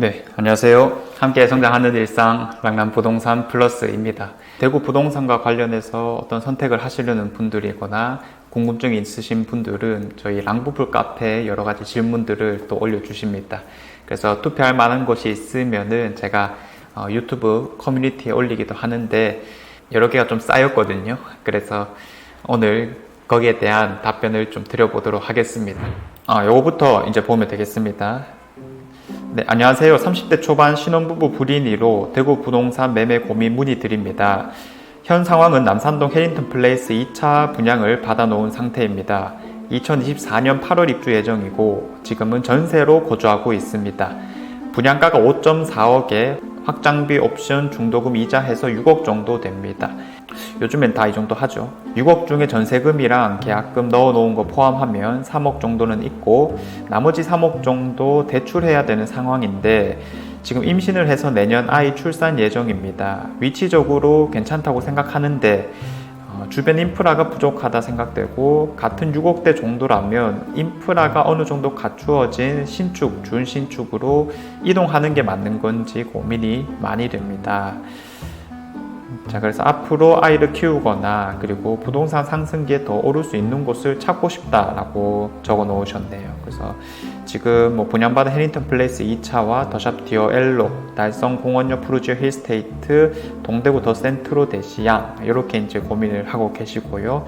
네, 안녕하세요. 함께 성장하는 일상 랑남 부동산 플러스입니다. 대구 부동산과 관련해서 어떤 선택을 하시려는 분들이거나 궁금증이 있으신 분들은 저희 랑부풀 카페에 여러 가지 질문들을 또 올려주십니다. 그래서 투표할 만한 곳이 있으면은 제가 어, 유튜브 커뮤니티에 올리기도 하는데 여러 개가 좀 쌓였거든요. 그래서 오늘 거기에 대한 답변을 좀 드려보도록 하겠습니다. 아, 요거부터 이제 보면 되겠습니다. 네, 안녕하세요. 30대 초반 신혼부부 불인이로 대구 부동산 매매 고민 문의드립니다. 현 상황은 남산동 해링턴 플레이스 2차 분양을 받아놓은 상태입니다. 2024년 8월 입주 예정이고 지금은 전세로 거주하고 있습니다. 분양가가 5.4억에 확장비 옵션 중도금 이자 해서 6억 정도 됩니다. 요즘엔 다 이 정도 하죠. 6억 중에 전세금이랑 계약금 넣어놓은 거 포함하면 3억 정도는 있고 나머지 3억 정도 대출해야 되는 상황인데 지금 임신을 해서 내년 아이 출산 예정입니다. 위치적으로 괜찮다고 생각하는데 어, 주변 인프라가 부족하다 생각되고 같은 6억대 정도라면 인프라가 어느 정도 갖추어진 신축, 준신축으로 이동하는 게 맞는 건지 고민이 많이 됩니다. 자, 그래서 앞으로 아이를 키우거나 그리고 부동산 상승기에 더 오를 수 있는 곳을 찾고 싶다라고 적어 놓으셨네요. 그래서 지금 뭐 분양받은 해링턴 플레이스 2차와 더샵 디어 엘로, 달성 공원역 푸르지오 힐스테이트, 동대구 더 센트로 대시양 이렇게 이제 고민을 하고 계시고요.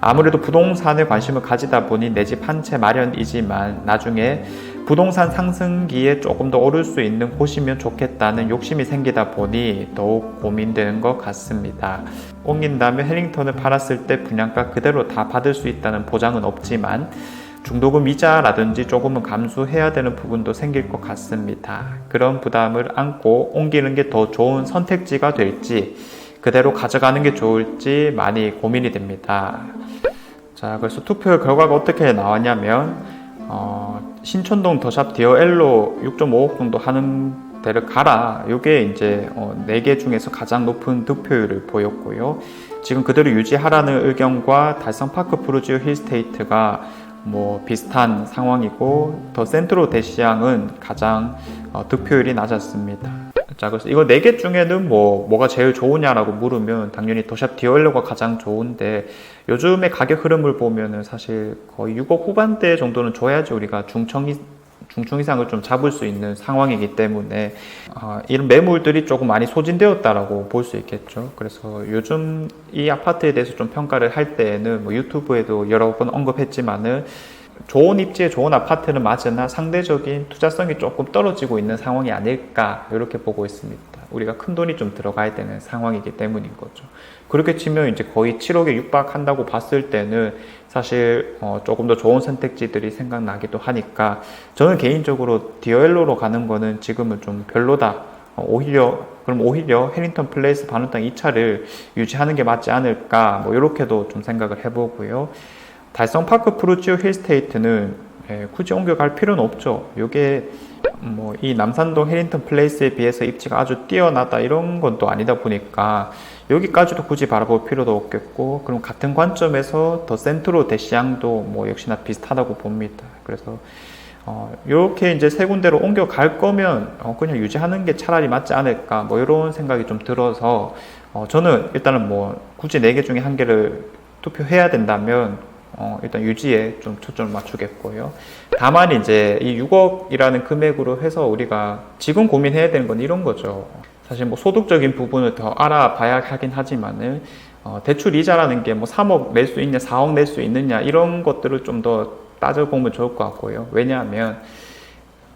아무래도 부동산에 관심을 가지다 보니 내 집 한 채 마련이지만 나중에 부동산 상승기에 조금 더 오를 수 있는 곳이면 좋겠다는 욕심이 생기다 보니 더욱 고민되는 것 같습니다. 옮긴다면 해링턴을 팔았을 때 분양가 그대로 다 받을 수 있다는 보장은 없지만 중도금 이자라든지 조금은 감수해야 되는 부분도 생길 것 같습니다. 그런 부담을 안고 옮기는 게 더 좋은 선택지가 될지 그대로 가져가는 게 좋을지 많이 고민이 됩니다. 자, 그래서 투표 결과가 어떻게 나왔냐면 어, 신촌동 더샵 디어 엘로 6.5억 정도 하는 데를 가라. 이게 이제 어, 4개 중에서 가장 높은 득표율을 보였고요. 지금 그대로 유지하라는 의견과 달성파크 프루지오 힐스테이트가 뭐 비슷한 상황이고 더 센트로 대시양은 가장 어, 득표율이 낮았습니다. 자, 그래서 이거 네 개 중에는 뭐 뭐가 제일 좋으냐라고 물으면 당연히 더샵 디얼러가 가장 좋은데 요즘의 가격 흐름을 보면은 사실 거의 6억 후반대 정도는 줘야지 우리가 중청 이 중충 이상을 좀 잡을 수 있는 상황이기 때문에 어, 이런 매물들이 조금 많이 소진되었다라고 볼 수 있겠죠. 그래서 요즘 이 아파트에 대해서 좀 평가를 할 때에는 뭐 유튜브에도 여러 번 언급했지만은 좋은 입지에 좋은 아파트는 맞으나 상대적인 투자성이 조금 떨어지고 있는 상황이 아닐까 이렇게 보고 있습니다. 우리가 큰 돈이 좀 들어가야 되는 상황이기 때문인 거죠. 그렇게 치면 이제 거의 7억에 육박한다고 봤을 때는 사실 어 조금 더 좋은 선택지들이 생각나기도 하니까 저는 개인적으로 디어엘로로 가는 거는 지금은 좀 별로다. 어 오히려 그럼 오히려 해링턴 플레이스 반원땅 2차를 유지하는 게 맞지 않을까 뭐 이렇게도 좀 생각을 해보고요. 달성 파크 프루지오 힐스테이트는 예, 굳이 옮겨갈 필요는 없죠. 이게 뭐 이 남산동 해링턴 플레이스에 비해서 입지가 아주 뛰어나다 이런 건 또 아니다 보니까 여기까지도 굳이 바라볼 필요도 없겠고 그럼 같은 관점에서 더 센트로 대시양도 뭐 역시나 비슷하다고 봅니다. 그래서 어, 이렇게 이제 세 군데로 옮겨갈 거면 어, 그냥 유지하는 게 차라리 맞지 않을까 뭐 이런 생각이 좀 들어서 어, 저는 일단은 뭐 굳이 네 개 중에 한 개를 투표해야 된다면 어, 일단 유지에 좀 초점을 맞추겠고요. 다만 이제 이 6억이라는 금액으로 해서 우리가 지금 고민해야 되는 건 이런 거죠. 사실 뭐 소득적인 부분을 더 알아봐야 하긴 하지만은 어, 대출 이자라는 게 뭐 3억 낼 수 있냐, 4억 낼 수 있느냐 이런 것들을 좀 더 따져보면 좋을 것 같고요. 왜냐하면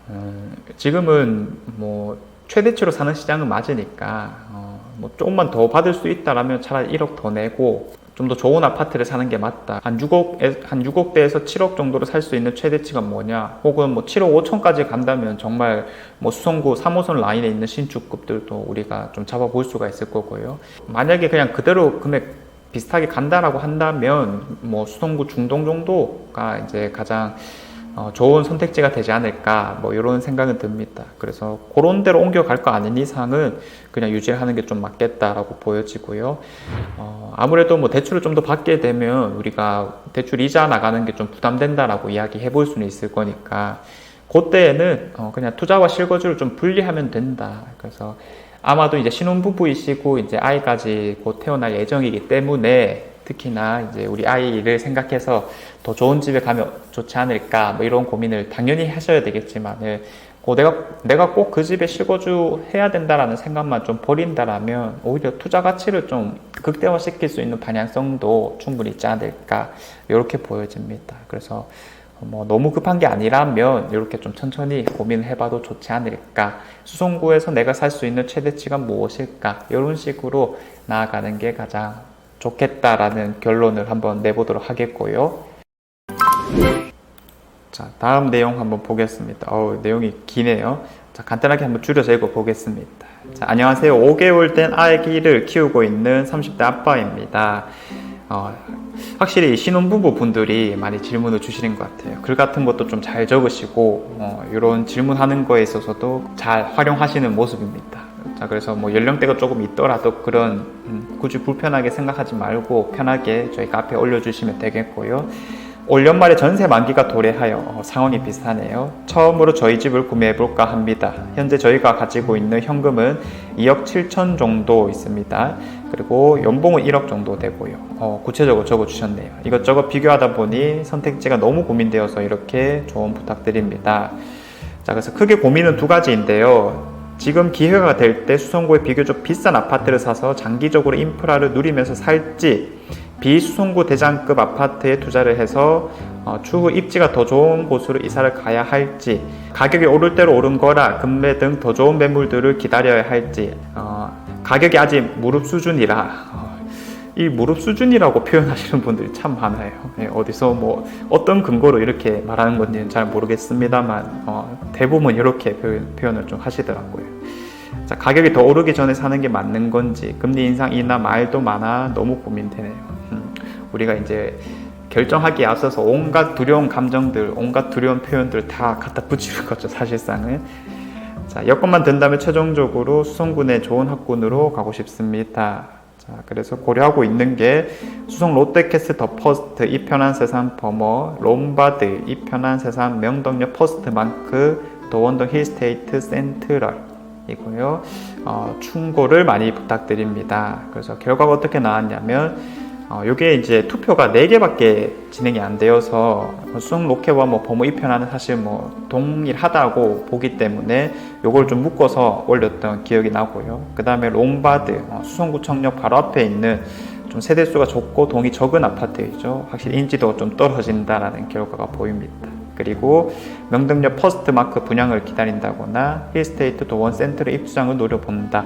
음, 지금은 뭐 최대치로 사는 시장은 맞으니까 어, 뭐 조금만 더 받을 수 있다라면 차라리 1억 더 내고 좀 더 좋은 아파트를 사는 게 맞다. 한 6억, 한 6억대에서 7억 정도로 살 수 있는 최대치가 뭐냐? 혹은 뭐 7억 5천까지 간다면 정말 뭐 수성구 3호선 라인에 있는 신축급들도 우리가 좀 잡아볼 수가 있을 거고요. 만약에 그냥 그대로 금액 비슷하게 간다라고 한다면 뭐 수성구 중동 정도가 이제 가장 어, 좋은 선택지가 되지 않을까 뭐 이런 생각은 듭니다. 그래서 그런 데로 옮겨갈 거 아닌 이상은 그냥 유지하는 게 좀 맞겠다라고 보여지고요. 어, 아무래도 뭐 대출을 좀 더 받게 되면 우리가 대출 이자 나가는 게 좀 부담된다라고 이야기해 볼 수는 있을 거니까 그때에는 어, 그냥 투자와 실거주를 좀 분리하면 된다. 그래서 아마도 이제 신혼부부이시고 이제 아이까지 곧 태어날 예정이기 때문에 특히나 이제 우리 아이를 생각해서 더 좋은 집에 가면 좋지 않을까 뭐 이런 고민을 당연히 하셔야 되겠지만은 고 내가 내가 꼭 그 집에 실거주 해야 된다라는 생각만 좀 버린다라면 오히려 투자 가치를 좀 극대화시킬 수 있는 방향성도 충분히 있지 않을까 이렇게 보여집니다. 그래서 뭐 너무 급한 게 아니라면 이렇게 좀 천천히 고민을 해봐도 좋지 않을까. 수송구에서 내가 살 수 있는 최대치가 무엇일까? 이런 식으로 나아가는 게 가장 좋겠다라는 결론을 한번 내보도록 하겠고요. 자, 다음 내용 한번 보겠습니다. 어 내용이 기네요. 자, 간단하게 한번 줄여서 읽어 보겠습니다. 자, 안녕하세요. 5개월 된 아기를 키우고 있는 30대 아빠입니다. 어, 확실히 신혼부부 분들이 많이 질문을 주시는 것 같아요. 글 같은 것도 좀 잘 적으시고, 어, 이런 질문하는 거에 있어서도 잘 활용하시는 모습입니다. 자, 그래서 뭐 연령대가 조금 있더라도 그런, 음, 굳이 불편하게 생각하지 말고 편하게 저희 카페에 올려주시면 되겠고요. 올 연말에 전세 만기가 도래하여 어, 상황이 비슷하네요. 처음으로 저희 집을 구매해 볼까 합니다. 현재 저희가 가지고 있는 현금은 2억 7천 정도 있습니다. 그리고 연봉은 1억 정도 되고요. 어, 구체적으로 적어 주셨네요. 이것저것 비교하다 보니 선택지가 너무 고민되어서 이렇게 조언 부탁드립니다. 자, 그래서 크게 고민은 두 가지인데요. 지금 기회가 될 때 수성구에 비교적 비싼 아파트를 사서 장기적으로 인프라를 누리면서 살지 비수성구 대장급 아파트에 투자를 해서 어, 추후 입지가 더 좋은 곳으로 이사를 가야 할지 가격이 오를 대로 오른 거라 금매 등 더 좋은 매물들을 기다려야 할지 어, 가격이 아직 무릎 수준이라 어, 이 무릎 수준이라고 표현하시는 분들이 참 많아요. 예, 어디서 뭐 어떤 근거로 이렇게 말하는 건지는 잘 모르겠습니다만 어, 대부분 이렇게 표현, 표현 을 좀 하시더라고요. 자, 가격이 더 오르기 전에 사는 게 맞는 건지 금리 인상이나 말도 많아 너무 고민되네요. 음, 우리가 이제 결정하기에 앞서서 온갖 두려운 감정들, 온갖 두려운 표현들 다 갖다 붙이는 거죠, 사실상은. 자, 여건만 된다면 최종적으로 수성군의 좋은 학군으로 가고 싶습니다. 자, 그래서 고려하고 있는 게 수성 롯데캐슬 더 퍼스트, 이 편한 세상 버머, 롬바드, 이 편한 세상 명동역 퍼스트만크, 도원동 힐스테이트 센트럴. 이고요. 어, 충고를 많이 부탁드립니다. 그래서 결과가 어떻게 나왔냐면 어, 이게 이제 투표가 4개밖에 진행이 안 되어서 수능 로켓와 뭐 범위 입편하는 사실 뭐 동일하다고 보기 때문에 이걸 좀 묶어서 올렸던 기억이 나고요. 그 다음에 롱바드 어, 수성구청역 바로 앞에 있는 좀 세대수가 적고 동이 적은 아파트이죠. 확실히 인지도가 좀 떨어진다라는 결과가 보입니다. 그리고 명등역 퍼스트 마크 분양을 기다린다거나 힐스테이트 도원 센트를 입주장을 노려본다.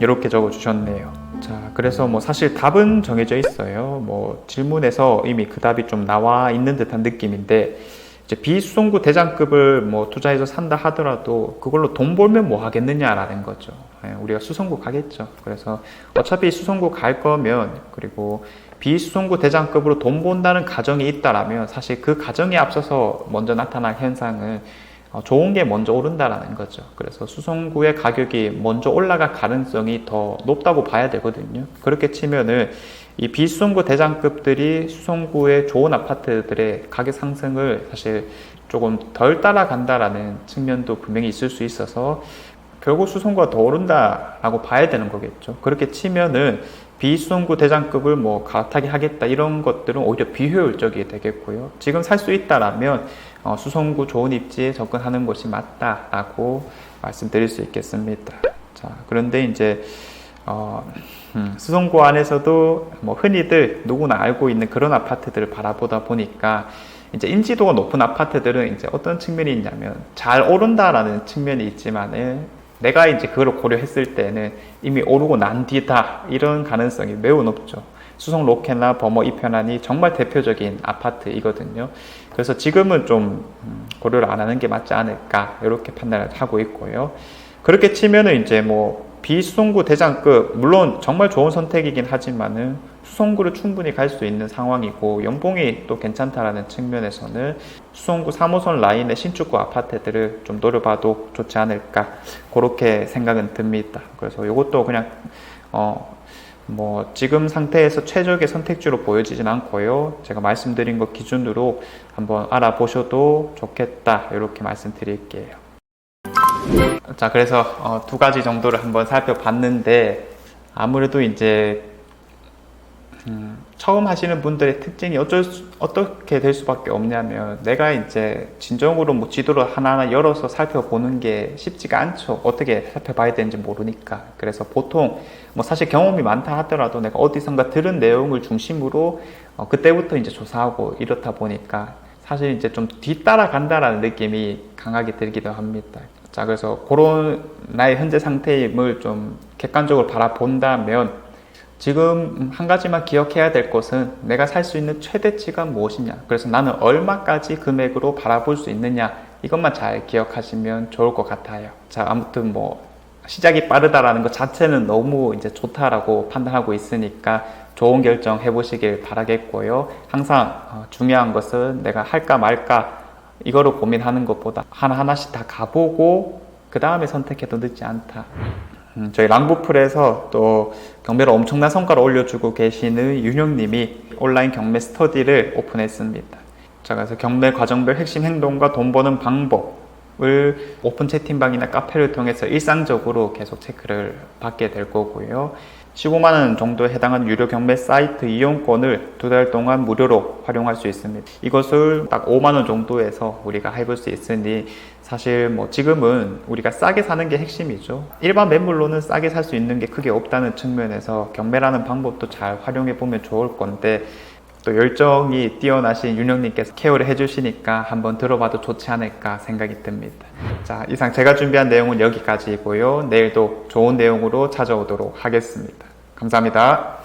이렇게 적어 주셨네요. 자, 그래서 뭐 사실 답은 정해져 있어요. 뭐 질문에서 이미 그 답이 좀 나와 있는 듯한 느낌인데 이제 비수송구 대장급을 뭐 투자해서 산다 하더라도 그걸로 돈 벌면 뭐 하겠느냐라는 거죠. 예, 우리가 수송구 가겠죠. 그래서 어차피 수송구 갈 거면 그리고 비수송구 대장급으로 돈 본다는 가정이 있다라면 사실 그 가정에 앞서서 먼저 나타날 현상은 어, 좋은 게 먼저 오른다라는 거죠. 그래서 수송구의 가격이 먼저 올라갈 가능성이 더 높다고 봐야 되거든요. 그렇게 치면은 이 비수송구 대장급들이 수송구의 좋은 아파트들의 가격 상승을 사실 조금 덜 따라간다라는 측면도 분명히 있을 수 있어서 결국 수송구가 더 오른다라고 봐야 되는 거겠죠. 그렇게 치면은 비수송구 대장급을 뭐 갈아타게 하겠다 이런 것들은 오히려 비효율적이 되겠고요. 지금 살 수 있다라면 어, 수송구 좋은 입지에 접근하는 것이 맞다라고 말씀드릴 수 있겠습니다. 자, 그런데 이제 어, 음, 수송구 안에서도 뭐 흔히들 누구나 알고 있는 그런 아파트들을 바라보다 보니까 이제 인지도가 높은 아파트들은 이제 어떤 측면이 있냐면 잘 오른다라는 측면이 있지만은 내가 이제 그걸 고려했을 때는 이미 오르고 난 뒤다 이런 가능성이 매우 높죠. 수성 로켓나 버머 이편안이 정말 대표적인 아파트이거든요. 그래서 지금은 좀 음, 고려를 안 하는 게 맞지 않을까 이렇게 판단을 하고 있고요. 그렇게 치면은 이제 뭐 비수송구 대장급 물론 정말 좋은 선택이긴 하지만은 수송구를 충분히 갈 수 있는 상황이고 연봉이 또 괜찮다라는 측면에서는 수송구 3호선 라인의 신축구 아파트들을 좀 노려봐도 좋지 않을까 그렇게 생각은 듭니다. 그래서 이것도 그냥 어 뭐 지금 상태에서 최적의 선택지로 보여지진 않고요. 제가 말씀드린 것 기준으로 한번 알아보셔도 좋겠다 이렇게 말씀드릴게요. 자 그래서 어, 두 가지 정도를 한번 살펴봤는데 아무래도 이제 음, 처음 하시는 분들의 특징이 어쩔 수, 어떻게 될 수밖에 없냐면 내가 이제 진정으로 뭐 지도를 하나하나 열어서 살펴보는 게 쉽지가 않죠. 어떻게 살펴봐야 되는지 모르니까. 그래서 보통 뭐 사실 경험이 많다 하더라도 내가 어디선가 들은 내용을 중심으로 어, 그때부터 이제 조사하고 이렇다 보니까 사실 이제 좀 뒤따라 간다라는 느낌이 강하게 들기도 합니다. 자, 그래서 그런 나의 현재 상태임을 좀 객관적으로 바라본다면 지금 한 가지만 기억해야 될 것은 내가 살 수 있는 최대치가 무엇이냐. 그래서 나는 얼마까지 금액으로 바라볼 수 있느냐. 이것만 잘 기억하시면 좋을 것 같아요. 자, 아무튼 뭐 시작이 빠르다라는 것 자체는 너무 이제 좋다라고 판단하고 있으니까 좋은 결정 해보시길 바라겠고요. 항상 어, 중요한 것은 내가 할까 말까 이거를 고민하는 것보다 하나하나씩 다 가보고 그 다음에 선택해도 늦지 않다. 음, 저희 랑부풀에서 또 경매로 엄청난 성과를 올려주고 계시는 윤영님이 온라인 경매 스터디를 오픈했습니다. 자, 그래서 경매 과정별 핵심 행동과 돈 버는 방법을 오픈 채팅방이나 카페를 통해서 일상적으로 계속 체크를 받게 될 거고요. 15만 원 정도에 해당하는 유료 경매 사이트 이용권을 두 달 동안 무료로 활용할 수 있습니다. 이것을 딱 5만 원 정도에서 우리가 해볼 수 있으니 사실 뭐 지금은 우리가 싸게 사는 게 핵심이죠. 일반 매물로는 싸게 살 수 있는 게 크게 없다는 측면에서 경매라는 방법도 잘 활용해 보면 좋을 건데 또 열정이 뛰어나신 윤영님께서 케어를 해주시니까 한번 들어봐도 좋지 않을까 생각이 듭니다. 자, 이상 제가 준비한 내용은 여기까지이고요. 내일도 좋은 내용으로 찾아오도록 하겠습니다. 감사합니다.